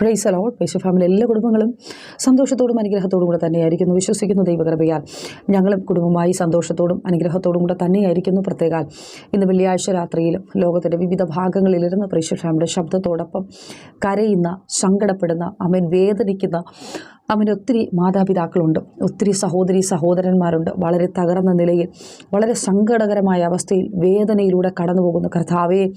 Price അലോൾ പേശു family എല്ലാ കുടുംബങ്ങളും സന്തോഷത്തോടും അനുഗ്രഹത്തോടും കൂടെ തന്നെയായിരിക്കുന്നു. വിശ്വസിക്കുന്ന ദൈവകൃപയാൽ. ഞങ്ങളും കുടുംബമായി സന്തോഷത്തോടും അനുഗ്രഹത്തോടും കൂടെ തന്നെയായിരിക്കുന്നു പ്രത്യേകാൽ. ഇന്ന് വെള്ളിയാഴ്ച രാത്രിയിലും ലോകത്തിന്റെ വിവിധ ഭാഗങ്ങളിലിരുന്ന് പ്രേക്ഷ ഫാമിലിയുടെ ശബ്ദത്തോടൊപ്പം കരയുന്ന സങ്കടപ്പെടുന്ന അമേൻ വേദനിക്കുന്ന അവന് ഒത്തിരി മാതാപിതാക്കളുണ്ട്. ഒത്തിരി സഹോദരി സഹോദരന്മാരുണ്ട്. വളരെ തകർന്ന നിലയിൽ വളരെ സങ്കടകരമായ അവസ്ഥയിൽ വേദനയിലൂടെ കടന്നു പോകുന്ന കർത്താവേ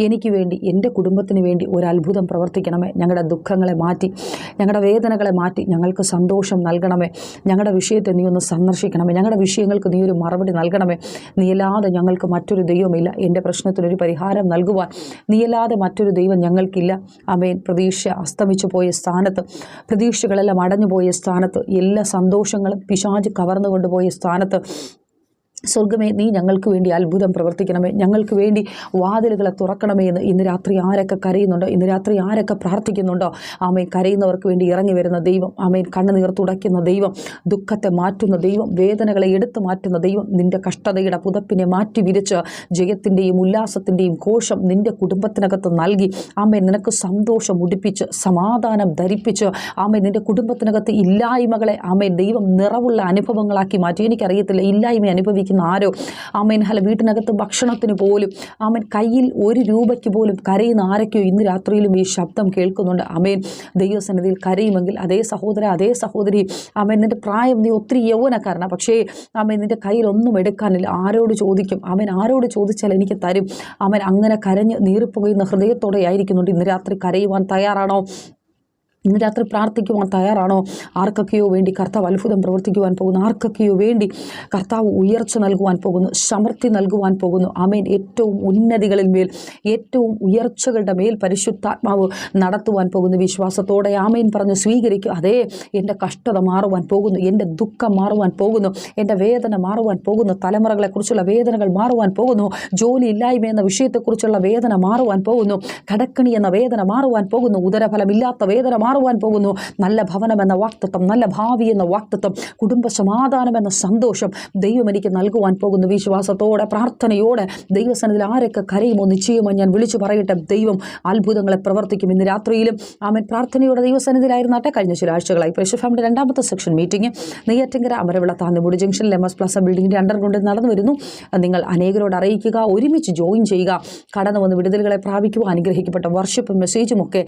എനിക്ക് വേണ്ടി എന്റെ കുടുംബത്തിന് വേണ്ടി ഒരു അത്ഭുതം പ്രവർത്തിക്കണമേ. ഞങ്ങളുടെ ദുഃഖങ്ങളെ മാറ്റി ഞങ്ങളുടെ വേദനകളെ മാറ്റി ഞങ്ങൾക്ക് സന്തോഷം നൽകണമേ. ഞങ്ങളുടെ വിഷയത്തെ നീ ഒന്ന് സന്ദർശിക്കണമേ. ഞങ്ങളുടെ വിഷയങ്ങൾക്ക് നീ ഒരു മറുപടി നൽകണമേ. നീയല്ലാതെ ഞങ്ങൾക്ക് മറ്റൊരു ദൈവമില്ല. എന്റെ പ്രശ്നത്തിനൊരു പരിഹാരം നൽകുവാൻ നീയല്ലാതെ മറ്റൊരു ദൈവം ഞങ്ങൾക്കില്ല. അമേൻ പ്രതീക്ഷ അസ്തമിച്ചു പോയ സ്ഥാനത്ത് പ്രതീക്ഷകളെല്ലാം അടഞ്ഞുപോയ സ്ഥാനത്ത് എല്ലാ സന്തോഷങ്ങളും പിശാജ് കവർന്നു കൊണ്ടുപോയ സ്ഥാനത്ത് സ്വർഗമേ നീ ഞങ്ങൾക്ക് വേണ്ടി അത്ഭുതം പ്രവർത്തിക്കണമേ. ഞങ്ങൾക്ക് വേണ്ടി വാതിലുകളെ തുറക്കണമേ എന്ന് ഇന്ന് രാത്രി ആരൊക്കെ കരയുന്നുണ്ടോ? ഇന്ന് രാത്രി ആരൊക്കെ പ്രാർത്ഥിക്കുന്നുണ്ടോ? ആമേൻ. കരയുന്നവർക്ക് വേണ്ടി ഇറങ്ങി വരുന്ന ദൈവം ആമേൻ. കണ്ണുനീർ തുടയ്ക്കുന്ന ദൈവം ദുഃഖത്തെ മാറ്റുന്ന ദൈവം വേദനകളെ എടുത്തു മാറ്റുന്ന ദൈവം നിന്റെ കഷ്ടതയുടെ പുതപ്പിനെ മാറ്റി വിരിച്ച് ജയത്തിന്റെയും ഉല്ലാസത്തിന്റെയും കോശം നിന്റെ കുടുംബത്തിനകത്ത് നൽകി. ആമേൻ. നിനക്ക് സന്തോഷം ഉടിപ്പിച്ച് സമാധാനം ധരിപ്പിച്ച് ആമേൻ. നിന്റെ കുടുംബത്തിനകത്ത് ഇല്ലായ്മകളെ ആമേൻ ദൈവം നിറവുള്ള അനുഭവങ്ങളാക്കി മാറ്റി. എനിക്കറിയത്തില്ല ഇല്ലായ്മ അനുഭവിക്കുന്ന ആരോ? ആമേൻ ഹല വീട്ടിനകത്ത് ഭക്ഷണത്തിന് പോലും ആമേൻ കയ്യിൽ ഒരു രൂപയ്ക്ക് പോലും കരയുന്ന ആരൊക്കെയോ ഇന്ന് രാത്രിയിലും ഈ ശബ്ദം കേൾക്കുന്നുണ്ട്. ആമേൻ ദൈവസന്നിധിയിൽ കരയുമെങ്കിൽ അതേ സഹോദര അതേ സഹോദരി. ആമേൻ നിന്റെ പ്രായം നീ ഒത്തിരി യൗവനക്കാരനാണ് പക്ഷേ ആമേൻ നിന്റെ കയ്യിൽ ഒന്നും എടുക്കാനില്ല. ആരോട് ചോദിക്കും? ആമേൻ ആരോട് ചോദിച്ചാൽ എനിക്ക് തരും? ആമേൻ അങ്ങനെ കരഞ്ഞ് നീറിപ്പുകയുന്ന ഹൃദയത്തോടെ ആയിരിക്കുന്നുണ്ട് ഇന്ന് രാത്രി കരയുവാൻ തയ്യാറാണോ? ഇന്ന് രാത്രി പ്രാർത്ഥിക്കുവാൻ തയ്യാറാണോ? ആർക്കൊക്കെയോ വേണ്ടി കർത്താവ് അത്ഭുതം പ്രവർത്തിക്കുവാൻ പോകുന്നു. ആർക്കൊക്കെയോ വേണ്ടി കർത്താവ് ഉയർച്ച നൽകുവാൻ പോകുന്നു. സമൃദ്ധി നൽകുവാൻ പോകുന്നു. ആമേൻ. ഏറ്റവും ഉന്നതികളിൽ മേൽ ഏറ്റവും ഉയർച്ചകളുടെ മേൽ പരിശുദ്ധാത്മാവ് നടത്തുവാൻ പോകുന്നു വിശ്വാസത്തോടെ. ആമേൻ. പറഞ്ഞ് സ്വീകരിക്കും. അതേ എന്റെ കഷ്ടത മാറുവാൻ പോകുന്നു. എന്റെ ദുഃഖം മാറുവാൻ പോകുന്നു. എന്റെ വേദന മാറുവാൻ പോകുന്നു. തലമുറകളെക്കുറിച്ചുള്ള വേദനകൾ മാറുവാൻ പോകുന്നു. ജോലി ഇല്ലായ്മ എന്ന വിഷയത്തെക്കുറിച്ചുള്ള വേദന മാറുവാൻ പോകുന്നു. കടക്കണി എന്ന വേദന മാറുവാൻ പോകുന്നു. ഉദരഫലമില്ലാത്ത വേദന മാറുവാൻ പോകുന്നു. നല്ല ഭവനം എന്ന വാക്തത്വം നല്ല ഭാവി എന്ന വാക്തത്വം കുടുംബ സമാധാനം എന്ന സന്തോഷം ദൈവം എനിക്ക് നൽകുവാൻ പോകുന്നു. വിശ്വാസത്തോടെ പ്രാർത്ഥനയോടെ ദൈവസനത്തിൽ ആരൊക്കെ കരയുമോ നിശ്ചയമോ ഞാൻ വിളിച്ചു പറയട്ടെ. ദൈവം അത്ഭുതങ്ങളെ പ്രവർത്തിക്കും. ഇന്ന് രാത്രിയിലും ആമേൻ. പ്രാർത്ഥനയോടെ ദൈവസന്നിധിയിലായിരുന്നാട്ടെ കഴിഞ്ഞ ചില ആഴ്ചകളായി. ഫാമിന്റെ രണ്ടാമത്തെ സെക്ഷൻ മീറ്റിംഗ്. നെയ്യാറ്റിങ്കര അമരവിള താന്നിമുടി ജംഗ്ഷനിൽ എം എസ് പ്ലസ് ബിൽഡിങ്ങിന്റെ അണ്ടർഗ്രൗണ്ടിൽ നടന്നു വരുന്നു. നിങ്ങൾ അനേകരോട് അറിയിക്കുക ഒരുമിച്ച് ജോയിൻ ചെയ്യുക. കടന്നു വന്ന് വിടുതലുകളെ പ്രാപിക്കുക അനുഗ്രഹിക്കപ്പെട്ട വർഷിപ്പും മെസ്സേജും ഒക്കെ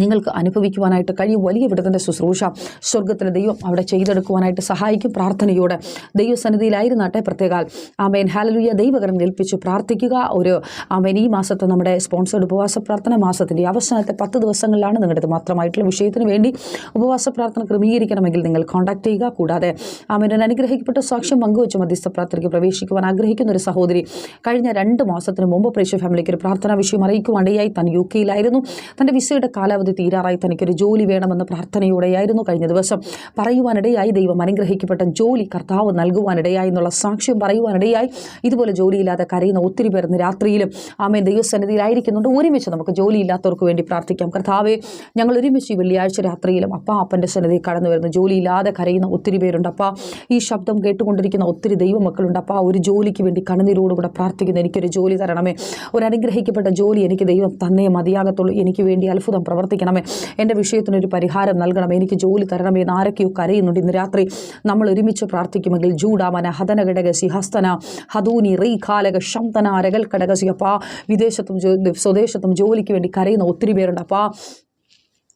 നിങ്ങൾക്ക് അനുഭവിക്കുവാനായിട്ട് കഴിയും. വലിയ വിടത്തിന്റെ ശുശ്രൂഷ സ്വർഗത്തിലെ ദൈവം അവിടെ ചെയ്തെടുക്കുവാനായിട്ട് സഹായിക്കും പ്രാർത്ഥനയോടെ. ദൈവസന്നിധിയിലായിരുന്നാട്ടെ പ്രത്യേകാൽ. ആമേൻ. ഹാലലുയ ദൈവകരം ഏൽപ്പിച്ച് പ്രാർത്ഥിക്കുക. ഒരു ആമേൻ ഈ മാസത്തെ നമ്മുടെ സ്പോൺസേഡ് ഉപവാസ പ്രാർത്ഥന മാസത്തിന്റെ അവസാനത്തെ പത്ത് ദിവസങ്ങളിലാണ് നിങ്ങളുടെ മാത്രമായിട്ടുള്ള വിഷയത്തിന് വേണ്ടി ഉപവാസ പ്രാർത്ഥന ക്രമീകരിക്കണമെങ്കിൽ നിങ്ങൾ കോൺടാക്ട് ചെയ്യുക. കൂടാതെ ഒരു അനുഗ്രഹിക്കപ്പെട്ട സാക്ഷ്യം പങ്കുവെച്ച് മധ്യസ്ഥ പ്രാർത്ഥനയ്ക്ക് പ്രവേശിക്കുവാൻ ആഗ്രഹിക്കുന്ന ഒരു സഹോദരി കഴിഞ്ഞ രണ്ട് മാസത്തിന് മുമ്പ് പ്രേക്ഷ ഫാമിലിക്ക് ഒരു പ്രാർത്ഥനാ വിഷയം അറിയിക്കുവാനിടയായി തൻ യു കെയിലായിരുന്നു. തന്റെ വിസയുടെ കാലാവധി തീരാറായി തനിക്കൊരു ജോലി വേണമെന്ന പ്രാർത്ഥനയോടെയായിരുന്നു കഴിഞ്ഞ ദിവസം. പറയുവാനിടയായി ദൈവം അനുഗ്രഹിക്കപ്പെട്ട ജോലി കർത്താവ് നൽകുവാനിടയായി എന്നുള്ള സാക്ഷ്യം പറയുവാനിടയായി. ഇതുപോലെ ജോലിയില്ലാതെ കരയുന്ന ഒത്തിരി പേർ രാത്രിയിലും ആമേ ദൈവസന്നിധിയിലായിരിക്കുന്നുണ്ട്. ഒരുമിച്ച് നമുക്ക് ജോലിയില്ലാത്തവർക്ക് വേണ്ടി പ്രാർത്ഥിക്കാം. കർത്താവെ ഞങ്ങൾ ഒരുമിച്ച് ഈ വെള്ളിയാഴ്ച രാത്രിയിലും അപ്പ അപ്പന്റെ സന്നിധി കടന്നു വരുന്ന. ജോലിയില്ലാതെ കരയുന്ന ഒത്തിരി പേരുണ്ട് അപ്പ. ഈ ശബ്ദം കേട്ടുകൊണ്ടിരിക്കുന്ന ഒത്തിരി ദൈവമക്കളുണ്ട് അപ്പ. ഒരു ജോലിക്ക് വേണ്ടി കണ്ണുനീരോടുകൂടെ പ്രാർത്ഥിക്കുന്നു എനിക്കൊരു ജോലി തരണമേ. ഒരു അനുഗ്രഹിക്കപ്പെട്ട ജോലി എനിക്ക് ദൈവം തന്നേ മതിയാകത്തുള്ളൂ. എനിക്ക് വേണ്ടി അത്ഭുതം പ്രവർത്തിക്കണമേ. എന്റെ വിഷയത്തിനൊരു പരിഹാരം നൽകണമേ എനിക്ക് ജോലി തരണമേ എന്ന് ആരൊക്കെയോ കരയുന്നുണ്ട്. ഇന്ന് രാത്രി നമ്മൾ ഒരുമിച്ച് പ്രാർത്ഥിക്കുമെങ്കിൽ ജൂഡാമന ഹതന ഘടകസി ഹസ്തന ഹതൂനി റീഖാലക ശംതന രകൽ ഘടകസി അപ്പാ വിദേശത്തും സ്വദേശത്തും ജോലിക്ക് വേണ്ടി കരയുന്ന ഒത്തിരി പേരുണ്ട്. അപ്പാ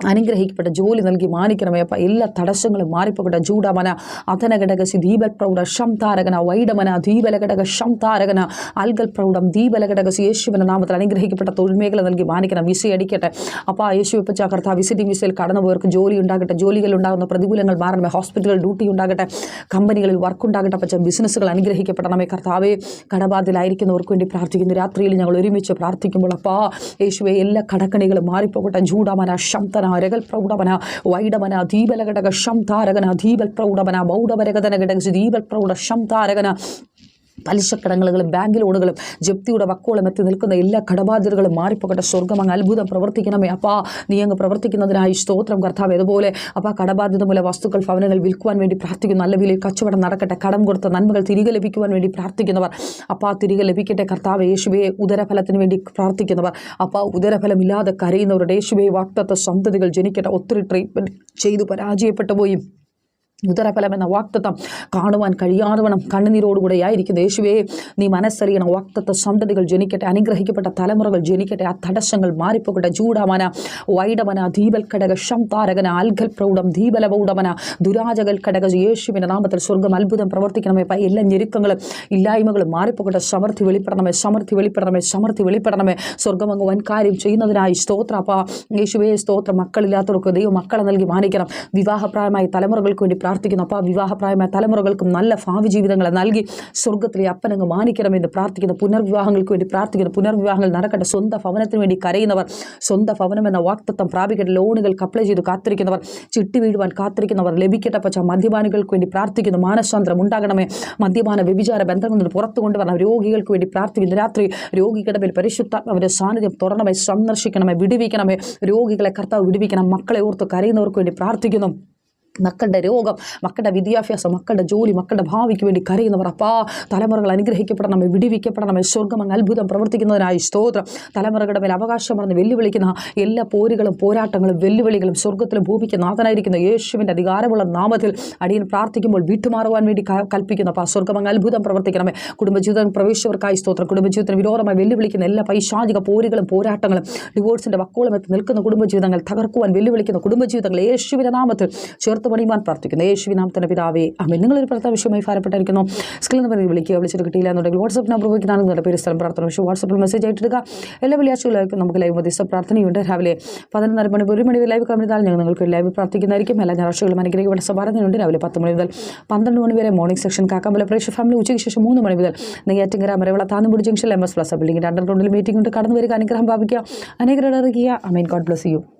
അനുഗ്രഹിക്കപ്പെട്ട ജോലി നൽകി മാനിക്കണമേ അപ്പം എല്ലാ തടസ്സങ്ങളും മാറിപ്പോകട്ടെ. ജൂഡമന അധനഘടകസി ദീപൽ പ്രൗഢ ശംതാരകന വൈഡമന ദീപലഘടക ശംതാരകന അൽഗൽ പ്രൗഢം ദീപലഘടകസി യേശുവിന്റെ നാമത്തിൽ അനുഗ്രഹിക്കപ്പെട്ട തൊഴിൽ മേഖല നൽകി മാനിക്കണം വിസ അടിക്കട്ടെ അപ്പോൾ ആ യേശു വെപ്പച്ച കർത്താവ് വിസിറ്റിംഗ് വിസയിൽ കടന്നുപോയവർക്ക് ജോലി ഉണ്ടാകട്ടെ. ജോലികളിൽ ഉണ്ടാകുന്ന പ്രതികൂലങ്ങൾ മാറണമേ ഹോസ്പിറ്റലുകൾ ഡ്യൂട്ടി ഉണ്ടാകട്ടെ. കമ്പനികളിൽ വർക്ക് ഉണ്ടാകട്ടെ. പച്ച ബിസിനസ്സുകൾ അനുഗ്രഹിക്കപ്പെടണമേ കർത്താവെ. കടബാധിലായിരിക്കുന്നവർക്ക് വേണ്ടി പ്രാർത്ഥിക്കുന്നു. രാത്രിയിൽ ഞങ്ങൾ ഒരുമിച്ച് പ്രാർത്ഥിക്കുമ്പോൾ അപ്പാ യേശുവെ എല്ലാ കടക്കണികളും മാറിപ്പോകട്ടെ. ജൂഡമന ശംതന രകൽ പ്രൗഢമന വൈഡമന ദീപലഘടക ശംതാരകന ധീപൽ പ്രൗഢവന ബൗഡവരകതന ഘടക ദീപൽ പ്രൗഢ ശംതാരകന പലിശക്കടങ്ങളുകളും ബാങ്ക് ലോണുകളും ജപ്തിയുടെ വക്കോളം എത്തി നിൽക്കുന്ന എല്ലാ കടബാധ്യതകളും മാറിപ്പോകട്ടെ. സ്വർഗം അങ്ങ് അത്ഭുതം പ്രവർത്തിക്കണമേ. അപ്പാ നീ അങ്ങ് പ്രവർത്തിക്കുന്നതിനായി സ്തോത്രം കർത്താവ് അതുപോലെ അപ്പാ കടബാധ്യത മൂല വസ്തുക്കൾ ഭവനങ്ങൾ വിൽക്കുവാൻ വേണ്ടി പ്രാർത്ഥിക്കുന്നു. നല്ല വിലയിൽ കച്ചവടം നടക്കട്ടെ. കടം കൊടുത്ത നന്മകൾ തിരികെ ലഭിക്കുവാൻ വേണ്ടി പ്രാർത്ഥിക്കുന്നവർ. അപ്പാ തിരികെ ലഭിക്കട്ടെ കർത്താവ് യേശുവയെ ഉദരഫലത്തിന് വേണ്ടി പ്രാർത്ഥിക്കുന്നവർ. അപ്പാ ഉദരഫലമില്ലാതെ കരയുന്നവരുടെ യേശുവയെ വാക്തത്വ സന്തതികൾ ജനിക്കട്ടെ. ഒത്തിരി ട്രീറ്റ്മെന്റ് ചെയ്തു പരാജയപ്പെട്ടു പോയി. ഉദരഫലം എന്ന വാക്തത്വം കാണുവാൻ കഴിയാതവണ്ണം കണ്ണുനീരോടുകൂടെ ആയിരിക്കുന്ന യേശുവേ നീ മനസ്സറിയണം. വാക്തത്വ സന്തതികൾ ജനിക്കട്ടെ അനുഗ്രഹിക്കപ്പെട്ട തലമുറകൾ ജനിക്കട്ടെ ആ തടസ്സങ്ങൾ മാറിപ്പോകട്ടെ. ചൂടാമന വൈഡമന ദീപൽ ഘടക ശംതാരകന അൽഗൽ പ്രൗഢം ദീപല പൗഡമന ദുരാജകൽ ഘടക യേശുവിന്റെ നാമത്തിൽ സ്വർഗം അത്ഭുതം പ്രവർത്തിക്കണമേ എല്ലാ ഞെരുക്കങ്ങളും ഇല്ലായ്മകളും മാറിപ്പോകട്ടെ. സമൃദ്ധി വെളിപ്പെടണമേ സമൃദ്ധി വെളിപ്പെടണമേ സമൃദ്ധി വെളിപ്പെടണമേ. സ്വർഗം അങ്ങ് വൻകാര്യം ചെയ്യുന്നതിനായി സ്തോത്ര യേശുവേ സ്തോത്രം. മക്കളില്ലാത്തവർക്ക് ദൈവം മക്കളെ നൽകി മാനിക്കണം. വിവാഹപ്രായമായ തലമുറകൾക്ക് വേണ്ടി പ്രാർത്ഥിക്കുന്നു. അപ്പോൾ ആ വിവാഹപ്രായമായ തലമുറകൾക്കും നല്ല ഭാവി ജീവിതങ്ങളെ നൽകി സ്വർഗത്തിലെ അപ്പനങ്ങ് മാനിക്കണമെന്ന് പ്രാർത്ഥിക്കുന്നു. പുനർവിവാഹങ്ങൾക്ക് വേണ്ടി പ്രാർത്ഥിക്കുന്നു. പുനർവിവാഹങ്ങൾ നടക്കട്ടെ. സ്വന്തം ഭവനത്തിന് വേണ്ടി കരയുന്നവർ സ്വന്തം ഭവനം എന്ന വാക്തത്വം പ്രാപിക്കട്ടെ. ലോണുകൾ അപ്ലൈ ചെയ്ത് കാത്തിരിക്കുന്നവർ ചിട്ടി വീഴുവാൻ കാത്തിരിക്കുന്നവർ ലഭിക്കട്ടെ. പച്ച മദ്യപാനികൾക്ക് വേണ്ടി പ്രാർത്ഥിക്കുന്നു. മാനസാന്തരം ഉണ്ടാകണമേ. മദ്യപാന വ്യഭിചാര ബന്ധങ്ങളിൽ നിന്ന് പുറത്തു കൊണ്ടുവരണം. രോഗികൾക്ക് വേണ്ടി പ്രാർത്ഥിക്കുന്നു. രാത്രി രോഗികളുടെ മേൽ പരിശുദ്ധാത്മാവിന്റെ സാന്നിധ്യം തുറണമേ. സന്ദർശിക്കണമേ. വിടുവിക്കണമേ. രോഗികളെ കർത്താവ് വിടുവിക്കണം. മക്കളെ ഓർത്ത് കരയുന്നവർക്ക് വേണ്ടി പ്രാർത്ഥിക്കുന്നു. മക്കളുടെ രോഗം മക്കളുടെ വിദ്യാഭ്യാസം മക്കളുടെ ജോലി മക്കളുടെ ഭാവിക്ക് വേണ്ടി കരയുന്നവർ. അപ്പാ തലമുറകൾ അനുഗ്രഹിക്കപ്പെടണമേ വിടിവിക്കപ്പെടണമേ സ്വർഗം അത്ഭുതം പ്രവർത്തിക്കുന്നതിനായി സ്തോത്രം. തലമുറകളുടെ മേൽ അവകാശം പറഞ്ഞ് വെല്ലുവിളിക്കുന്ന എല്ലാ പോരുകളും പോരാട്ടങ്ങളും വെല്ലുവിളികളും സ്വർഗത്തിലും ഭൂമിക്ക് നാഥനായിരിക്കുന്ന യേശുവിന്റെ അധികാരമുള്ള നാമത്തിൽ അടിയൻ പ്രാർത്ഥിക്കുമ്പോൾ വീട്ടുമാറുവാൻ വേണ്ടി കൽപ്പിക്കുന്ന. അപ്പോൾ സ്വർഗം അങ്ങ് അത്ഭുതം പ്രവർത്തിക്കണമേ. കുടുംബജീവിതം പ്രവേശിച്ചവർക്കായി സ്തോത്രം. കുടുംബജീവിതത്തിന് വിരോധമായി വെല്ലുവിളിക്കുന്ന എല്ലാ പൈശാചിക പോരുകളും പോരാട്ടങ്ങളും ഡിവോഴ്സിന്റെ വക്കോളം എത്തി നിൽക്കുന്ന കുടുംബജീവിതങ്ങൾ തകർക്കുവാൻ വെല്ലുവിളിക്കുന്ന കുടുംബജീവിതങ്ങൾ യേശുവിന്റെ നാമത്തിൽ ചേർത്ത് പണിയുവാൻ പ്രാർത്ഥിക്കുന്നു. യേശുവി തന്നെ പിതാവേ അമ്മ നിങ്ങളൊരു പ്രാർത്ഥന വിഷയമായി ഭാരപ്പെട്ടിരിക്കുന്നു. സ്ക്രീനിൽ പറഞ്ഞ് വിളിക്കുക വിളിച്ചിട്ട് കിട്ടിയില്ല എന്നുണ്ടെങ്കിൽ വാട്സപ്പ് നമ്പർ ഉപയോഗിക്കുന്നതാണ് നിങ്ങളുടെ പേര് സ്ഥലം പ്രാർത്ഥന. വിഷയം വാട്സപ്പിൽ മെസ്സേജ് ആയിട്ടിടുക എല്ലാ വെള്ളിയാഴ്ചകളിലേക്കും നമുക്ക് ലൈവ് മധ്യസ്ഥ പ്രാർത്ഥനയുണ്ട് രാവിലെ പതിനൊന്നര മണി ഒരു മണി ലൈവ് കമ്മിതാൽ ഞങ്ങൾ നിങ്ങൾക്ക് ലൈവ് പ്രാർത്ഥിക്കുന്നതായിരിക്കും. എല്ലാ ഞായറാഴ്ചകളും അനുഗ്രഹിക്കപ്പെട്ട സഭാരതനുണ്ട് രാവിലെ പത്ത് മണി മുതൽ പന്ത്രണ്ട് മണി വരെ മോർണിംഗ് സെക്ഷൻ കാക്കാമ്പല പ്രേക്ഷ ഫാമിലി ഉച്ചയ്ക്ക് ശേഷം മൂന്ന് മണി മുതൽ Neyyattinkara Maravila Thannupoodi junction M S plus ബിൽഡിംഗിന്റെ അണ്ടർഗ്രൗണ്ടിൽ മീറ്റിംഗ് ഉണ്ട് കടന്നു വരിക അനുഗ്രഹം ഭാവിക്കുക അനേകരുടെ അറിയിക്കുക. Amen God bless you